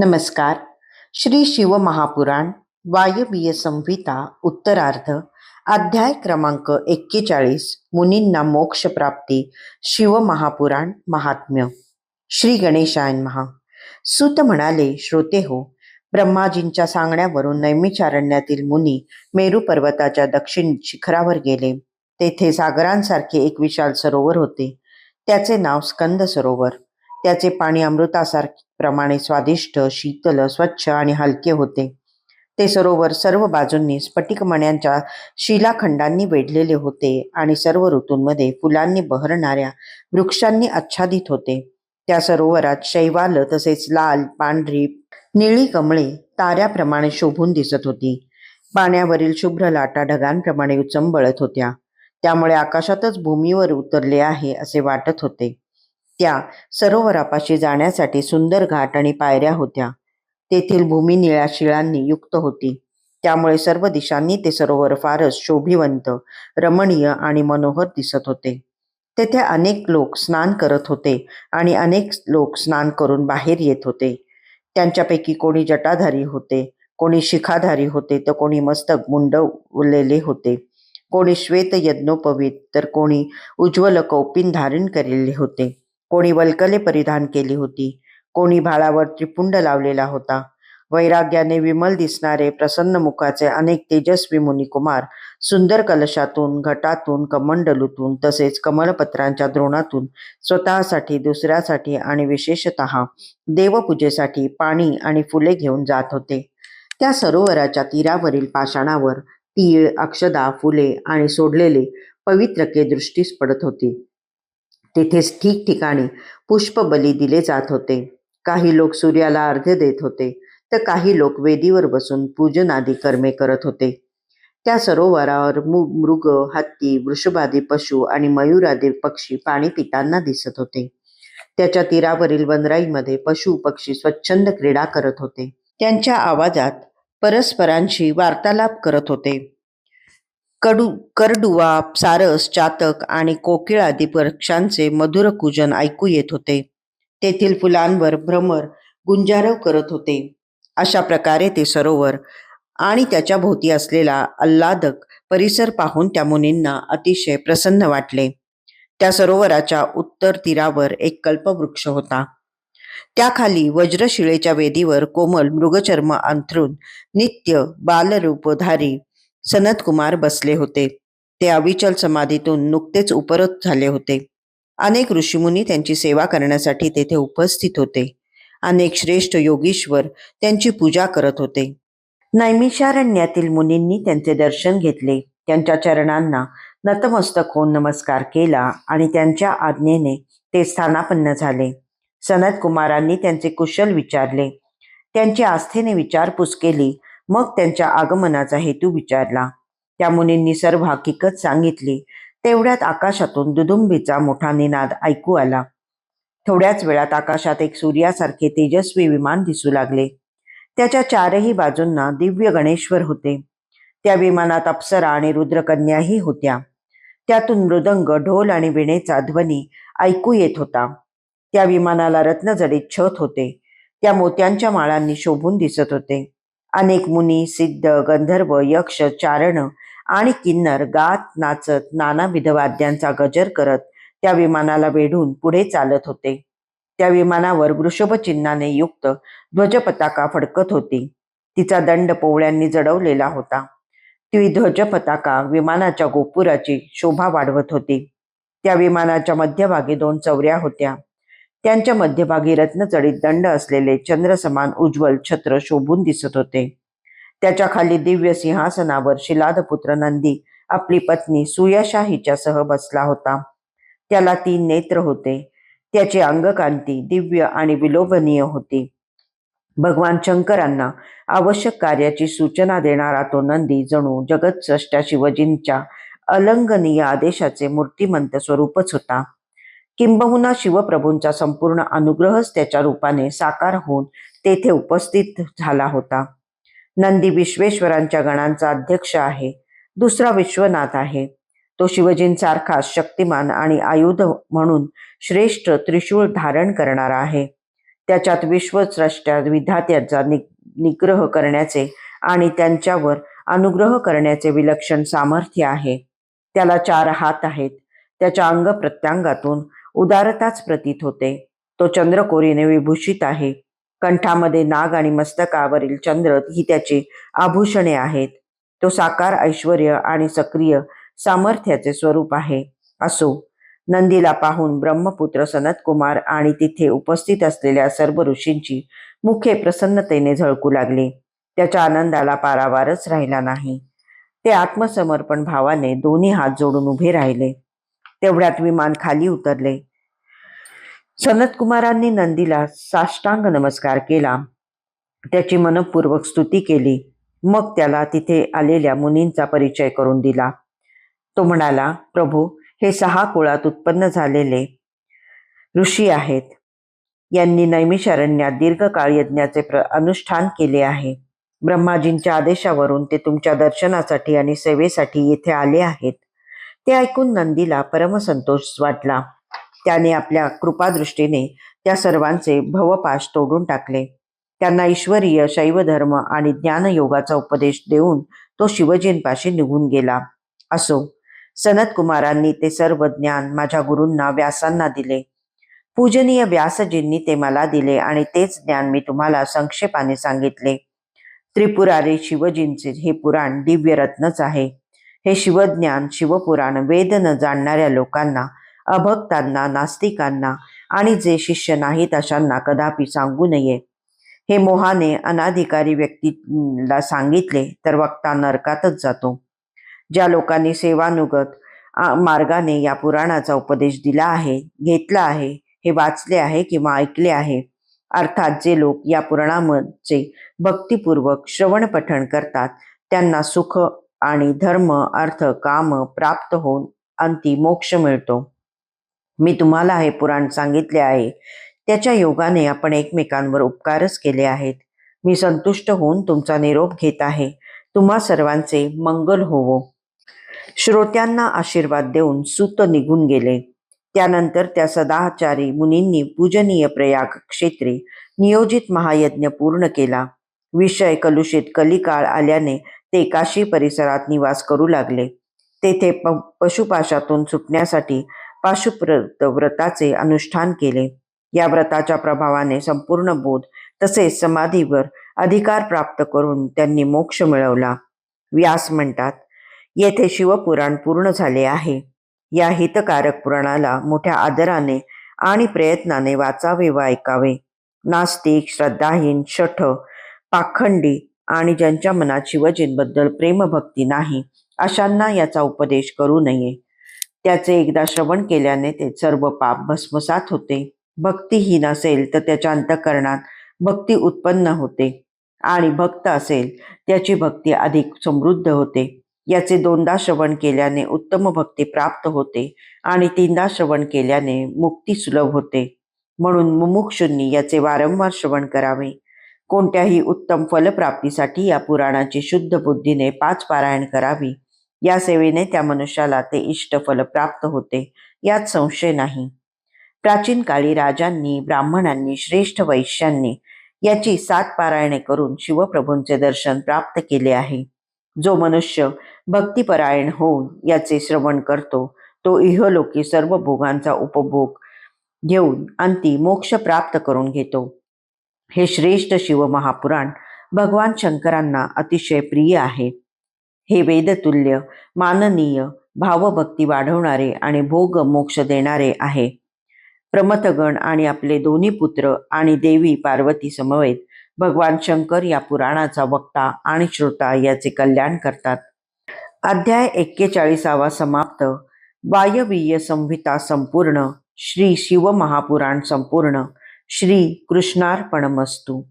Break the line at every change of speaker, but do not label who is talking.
नमस्कार. श्री शिवमहापुराण वायवीय संहिता उत्तरार्ध अध्याय क्रमांक एक्केचाळीस मुनींना मोक्ष प्राप्ती शिवमहापुराण महात्म्य. श्री गणेशायन महा सुत म्हणाले श्रोते हो ब्रह्माजींच्या सांगण्यावरून नैमिचारण्यातील मुनी मेरू पर्वताच्या दक्षिण शिखरावर गेले. तेथे सागरांसारखे एक विशाल सरोवर होते. त्याचे नाव स्कंद सरोवर. त्याचे पाणी अमृतासारखे प्रमाणे स्वादिष्ट शीतल स्वच्छ आणि हलके होते. ते सरोवर सर्व बाजूंनी स्फटिकमण्यांच्या शिलाखंडांनी वेढलेले होते आणि सर्व ऋतूंमध्ये फुलांनी बहरणाऱ्या वृक्षांनी आच्छादित होते. त्या सरोवरात शैवाल तसेच लाल पांढरी निळी कमळे ताऱ्याप्रमाणे शोभून दिसत होती. पाण्यावरील शुभ्र लाटा ढगांप्रमाणे उचंबळत होत्या. त्यामुळे आकाशातच भूमीवर उतरले आहे असे वाटत होते. त्या सरोवरापाशी जाण्यासाठी सुंदर घाट आणि पायऱ्या होत्या. तेथील भूमी निळ्या शिळांनी युक्त होती. त्यामुळे सर्व दिशांनी ते सरोवर फारच शोभिवंत रमणीय आणि मनोहर दिसत होते. तेथे अनेक लोक स्नान करत होते आणि अनेक लोक स्नान करून बाहेर येत होते. त्यांच्यापैकी कोणी जटाधारी होते कोणी शिखाधारी होते तर कोणी मस्तक मुंडवलेले होते. कोणी श्वेत यज्ञोपवीत तर कोणी उज्ज्वल कौपिन धारण केलेले होते. कोणी वल्कले परिधान केली होती. कोणी भाळावर त्रिपुंड लावलेला होता. वैराग्याने विमल दिसणारे प्रसन्न मुखाचे अनेक तेजस्वी मुनिकुमार सुंदर कलशातून घटातून कमंडलूतून तसेच कमलपत्रांच्या द्रोणातून स्वतःसाठी दुसऱ्यासाठी आणि विशेषत देवपूजेसाठी पाणी आणि फुले घेऊन जात होते. त्या सरोवराच्या तीरावरील पाषाणावर तीळ अक्षदा फुले आणि सोडलेले पवित्रके दृष्टीस पडत होती. तिथेच ठिकठिकाणी पुष्पबली दिले जात होते. काही लोक सूर्याला अर्ध्य देत होते. तर काही लोक वेदीवर बसून पूजनादी कर्मे करत होते. त्या सरोवरावर मृग हत्ती वृषभादी पशु आणि मयुरादी पक्षी पाणी पिताना दिसत होते. त्याच्या तीरावरील वनराईमध्ये पशु पक्षी स्वच्छंद क्रीडा करत होते. त्यांच्या आवाजात परस्परांशी वार्तालाप करत होते. कडू करडुवा सारस चातक आणि कोकिळ आदी पक्षांचे मधुर कुजन ऐकू येत होते. तेथील फुलांवर भ्रमर गुंजारव करत होते. अशा प्रकारे ते सरोवर आणि त्याच्या भोवती असलेला आल्हादक परिसर पाहून त्या मुनींना अतिशय प्रसन्न वाटले. त्या सरोवराच्या उत्तर तीरावर एक कल्पवृक्ष होता. त्याखाली वज्रशिळेच्या वेदीवर कोमल मृगचर्म अंथरून नित्य बालरूपधारी सनत कुमार बसले होते. ते अविचल समाधीतून नुकतेच उपरत झाले होते. अनेक ऋषीमुनी त्यांची सेवा करण्यासाठी तेथे उपस्थित होते. अनेक श्रेष्ठ योगीश्वर त्यांची पूजा करत होते. नैमिषारण्यातील मुनींनी त्यांचे दर्शन घेतले. त्यांच्या चरणांना नतमस्तक होऊन नमस्कार केला आणि त्यांच्या आज्ञेने ते स्थानापन्न झाले. सनत कुमारांनी त्यांचे कुशल विचारले. त्यांची आस्थेने विचारपूस केली. मग त्यांच्या आगमनाचा हेतू विचारला. त्या मुनींनी सर्व हकीकत सांगितली. तेवढ्यात आकाशातून दुदुंबीचा मोठा निनाद ऐकू आला. थोड्याच वेळात आकाशात एक सूर्यासारखे तेजस्वी विमान दिसू लागले. त्याच्या चारही बाजूंना दिव्य गणेश्वर होते. त्या विमानात अप्सरा आणि रुद्रकन्याही होत्या. त्यातून मृदंग ढोल आणि विणेचा ध्वनी ऐकू येत होता. त्या विमानाला रत्नजडीत छत होते. त्या मोत्यांच्या माळांनी शोभून दिसत होते. अनेक मुनी सिद्ध गंधर्व यक्ष चारण आणि किन्नर गात नाचत नानाविध वाद्यांचा गजर करत त्या विमानाला वेढून पुढे चालत होते. त्या विमानावर वृषभ चिन्हाने युक्त ध्वजपताका फडकत होती. तिचा दंड पोवळ्यांनी जडवलेला होता. ती ध्वजपताका विमानाच्या गोपुराची शोभा वाढवत होती. त्या विमानाच्या मध्यभागी दोन चौऱ्या होत्या. त्यांच्या मध्यभागी रत्नचडित दंड असलेले चंद्रसमान उज्ज्वल छत्र शोभून दिसत होते. त्याच्याखाली दिव्य सिंहासनावर शिलादपुत्र नंदी आपली पत्नी सुयशा हिच्यासह बसला होता. त्याला तीन नेत्र होते. त्याची अंगकांती दिव्य आणि विलोभनीय होती. भगवान शंकरांना आवश्यक कार्याची सूचना देणारा तो नंदी जणू जगत शिवजींच्या अलंघनीय आदेशाचे मूर्तिमंत स्वरूपच होता. किंबहुना शिवप्रभूंचा संपूर्ण अनुग्रहच त्याच्या रूपाने साकार होऊन तेथे उपस्थित झाला होता. नंदी विश्वेश्वरांच्या गणांचा अध्यक्ष आहे. दुसरा विश्वनाथ आहे. तो शिवजींसारखा शक्तिमान आणि आयुध म्हणून श्रेष्ठ त्रिशूळ धारण करणारा आहे. त्याच्यात विश्वस्रष्ट्या विधात्याचा नि निग्रह करण्याचे आणि त्यांच्यावर अनुग्रह करण्याचे विलक्षण सामर्थ्य आहे. त्याला चार हात आहेत. त्याच्या अंग प्रत्यांगातून उदारताच प्रतीत होते. तो चंद्रकोरीने विभूषित आहे. कंठामध्ये नाग आणि मस्तकावरील चंद्र ही त्याची आभूषणे आहेत. तो साकार ऐश्वर आणि सक्रिय सामर्थ्याचे स्वरूप आहे. असो नंदीला पाहून ब्रह्मपुत्र सनत कुमार आणि तिथे उपस्थित असलेल्या सर्व ऋषींची मुखे प्रसन्नतेने झळकू लागली. त्याच्या आनंदाला पारावारच राहिला नाही. ते आत्मसमर्पण भावाने दोन्ही हात जोडून उभे राहिले. तेवढ्यात विमान खाली उतरले. सनतकुमारांनी नंदीला साष्टांग नमस्कार केला. त्याची मनपूर्वक स्तुती केली. मग त्याला तिथे आलेल्या मुनींचा परिचय करून दिला. तो म्हणाला प्रभू हे सहा कुळात उत्पन्न झालेले ऋषी आहेत. यांनी नैमिषारण्यात दीर्घकाळ यज्ञाचे प्र अनुष्ठान केले आहे. ब्रह्माजींच्या आदेशावरून ते तुमच्या दर्शनासाठी आणि सेवेसाठी येथे आले आहेत. ते ऐकून नंदीला परमसंतोष वाटला. त्याने आपल्या कृपादृष्टीने त्या सर्वांचे भवपाश तोडून टाकले. त्यांना ईश्वरीय शैवधर्म आणि ज्ञानयोगाचा उपदेश देऊन तो शिवजींपाशी निघून गेला. असो सनत कुमारांनी ते सर्व ज्ञान माझ्या गुरूंना व्यासांना दिले. पूजनीय व्यासजींनी ते मला दिले आणि तेच ज्ञान मी तुम्हाला संक्षेपाने सांगितले. त्रिपुरारी शिवजींचे हे पुराण दिव्यरत्नच आहे. हे शिवज्ञान शिवपुराण वेद न जाणणाऱ्या लोकांना अभक्तांना नास्तिकांना आणि जे शिष्य नाहीत अशांना कदापि सांगू नये. हे मोहाने अनाधिकारी व्यक्तीला सांगितले तर वक्ता नरकातच जातो. ज्या लोकांनी सेवानुगत मार्गाने या पुराणाचा उपदेश दिला आहे घेतला आहे हे वाचले आहे किंवा ऐकले आहे अर्थात जे लोक या पुराणामध्ये भक्तिपूर्वक श्रवण पठण करतात त्यांना सुख आणि धर्म अर्थ काम प्राप्त होऊन अंती मोक्ष मिळतो. मी तुम्हाला हे पुराण सांगितले आहे. त्याच्या योगाने आपण एकमेकांवर उपकारच केले आहेत. मी संतुष्ट होऊन तुमचा निरोप घेत आहे. तुम्हा सर्वांचे मंगल होवो. श्रोत्यांना आशीर्वाद देऊन सुत निघून गेले. त्यानंतर त्या सदाचारी मुनींनी पूजनीय प्रयाग क्षेत्री नियोजित महायज्ञ पूर्ण केला. विषय कलुषित कलिकाळ आल्याने ते काशी परिसरात निवास करू लागले. तेथे प पशुपाशातून सुटण्यासाठी पाशुप्रत व्रताचे अनुष्ठान केले. या व्रताच्या प्रभावाने संपूर्ण बोध तसेच समाधीवर अधिकार प्राप्त करून त्यांनी मोक्ष मिळवला. व्यास म्हणतात येथे शिवपुराण पूर्ण झाले आहे. या हितकारक पुराणाला मोठ्या आदराने आणि प्रयत्नाने वाचावे व ऐकावे. नास्तिक श्रद्धाहीन शठ पाखंडी आणि ज्यांच्या मनात शिवजींबद्दल प्रेमभक्ती नाही अशांना याचा उपदेश करू नये. त्याचे एकदा श्रवण केल्याने ते सर्व पाप भस्मसात होते. भक्तीहीन असेल तर त्याच्या अंतकरणात भक्ती उत्पन्न होते आणि भक्त असेल त्याची भक्ती अधिक समृद्ध होते. याचे दोनदा श्रवण केल्याने उत्तम भक्ती प्राप्त होते आणि तीनदा श्रवण केल्याने मुक्ती सुलभ होते. म्हणून मुमुक्षुंनी याचे वारंवार श्रवण करावे. कोणत्याही उत्तम फलप्राप्तीसाठी या पुराणाची शुद्ध बुद्धीने पाच पारायण करावी. या सेवेने त्या मनुष्याला ते इष्ट फल प्राप्त होते यात संशय नाही. प्राचीन काळी राजांनी ब्राह्मणांनी श्रेष्ठ वैश्यांनी याची सात पारायणे करून शिवप्रभूंचे दर्शन प्राप्त केले आहे. जो मनुष्य भक्तिपरायण होऊन याचे श्रवण करतो तो इहलोकी सर्व भोगांचा उपभोग घेऊन अंती मोक्ष प्राप्त करून घेतो. हे श्रेष्ठ शिवमहापुराण भगवान शंकरांना अतिशय प्रिय आहे. हे वेदतुल्य माननीय भावभक्ती वाढवणारे आणि भोग मोक्ष देणारे आहे. प्रमथगण आणि आपले दोन्ही पुत्र आणि देवी पार्वती समवेत भगवान शंकर या पुराणाचा वक्ता आणि श्रोता याचे कल्याण करतात. अध्याय एक्केचाळीसावा समाप्त. वायवीय संहिता संपूर्ण श्री शिव महापुराण संपूर्ण. श्री कृष्णार्पणमस्तू